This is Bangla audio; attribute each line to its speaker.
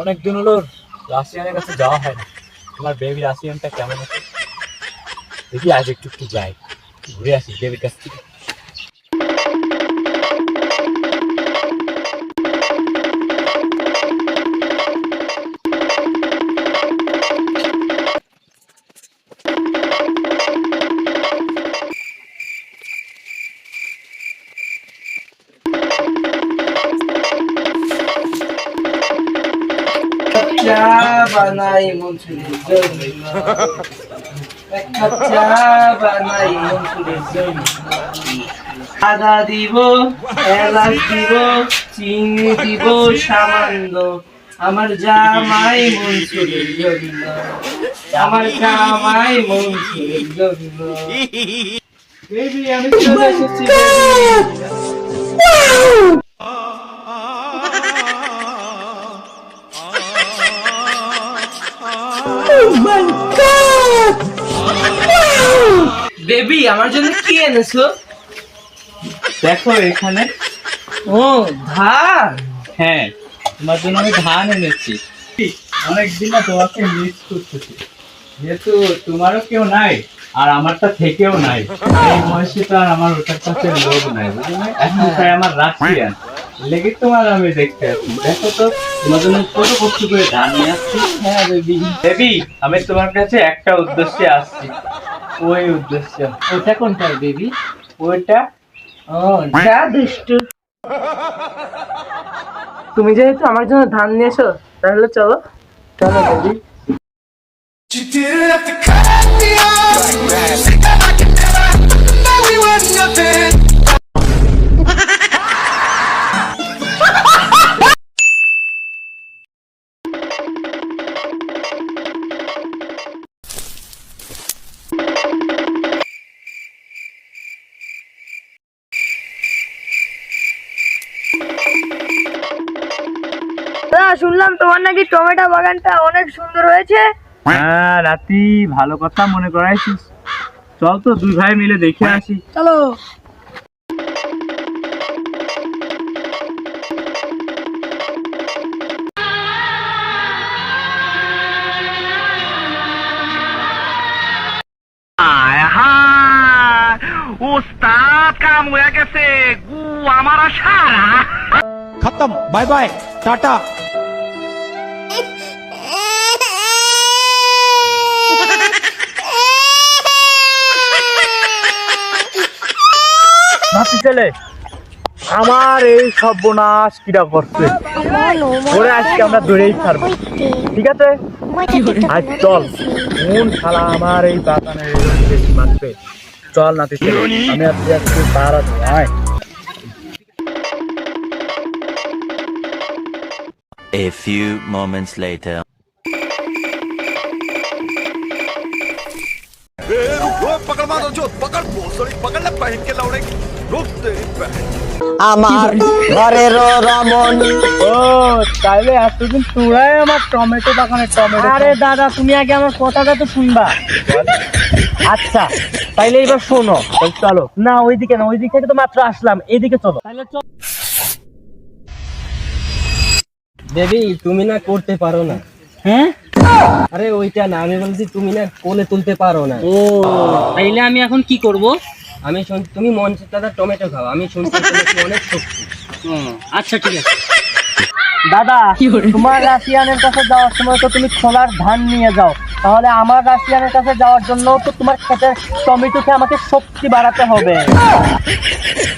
Speaker 1: অনেক দিন হলো রাশিয়ানের কাছে যাওয়া হয় না তোমার বেবির রাশিয়ানটা কেমন আছে দেখি আজ একটু একটু যাই ঘুরে আসি বেবির কাছ থেকে।
Speaker 2: চা বানাই চা বানাই আদা দিব এলাচ দিব চিনি দিব সামান্য আমার জামাই জন্য আমার জামাই মনসুরের জন্য। বেবি আমার জন্য কি এনেছো?
Speaker 1: দেখো এখানে।
Speaker 2: ও ধান?
Speaker 1: হ্যাঁ তোমার জন্য আমি ধান এনেছি। অনেকদিন না তোমাকে মিস করতেছি। যেহেতু তোমারও কেউ নাই আর আমারটা থেকেও নাই এই বয়সে তো আর আমার ওটার কাছে লোক নাই বুঝলে? এখন তাই আমার রাশিয়ান লেগে তোমার আমি দেখতে আসি দেখো তো তোমার জন্য কত কষ্ট করে ধান নিয়ে আসছি। হ্যাঁ বেবি বেবি আমি তোমার কাছে একটা উদ্দেশ্যে আসছি। ওই উদ্দেশ্য।
Speaker 2: ওটা কোনটা বেবি?
Speaker 1: ওইটা?
Speaker 2: ও দুষ্টু। তুমি যেহেতু আমার জন্য ধান নিয়ে তাহলে চলো। চলো, বেবি।
Speaker 3: You
Speaker 4: তা শুনলাম তোমার নাকি টমেটো বাগানটা অনেক সুন্দর হয়েছে।
Speaker 1: হ্যাঁ রাতি ভালো কথা মনে করাইছিস। চল তো দুই ভাই মিলে দেখে আসি।
Speaker 4: চলো।
Speaker 3: গু আমার সারা খতম বাই বাই টাটা।
Speaker 1: নাতি ছেলে আমার এই সর্বনাশ কিরা করছে ওরে আজকে আমরা ধরেই ছাড়বো ঠিক আছে আজ চল কোন শালা আমার এই বাগানের এরকম বেশি মারবে চল নাতি ছেলে আমি আজকে আজকে পাহারা দেবো, আয়
Speaker 5: A few moments later.
Speaker 3: पकड़ मारो जो
Speaker 6: আমার
Speaker 1: ও তাইলে আমার টমেটো
Speaker 2: আরে দাদা তুমি আগে আমার কথাটা তো শুনবা। আচ্ছা তাইলে এবার শোনো
Speaker 1: চলো।
Speaker 2: না ওইদিকে না ওইদিক থেকে তো মাত্র আসলাম এইদিকে চলো। চলো।
Speaker 7: দেবী তুমি না করতে পারো না।
Speaker 2: হ্যাঁ?
Speaker 7: আরে ওইটা না আমি বলছি তুমি না কোলে তুলতে পারো না।
Speaker 2: ও তাইলে আমি এখন কি করব?
Speaker 7: আমি শুন- তুমি মনসে দাদা টমেটো খাও আমি শুনছি তুমি অনেক শক্তি।
Speaker 2: আচ্ছা ঠিক আছে। দাদা তোমার রাশিয়ানের কাছে যাওয়ার সময় তো তুমি খোলার ধান নিয়ে যাও। তাহলে আমার রাশিয়ানের কাছে যাওয়ার জন্য তো তোমার ক্ষেতের টমেটোকে আমাকে শক্তি বাড়াতে হবে।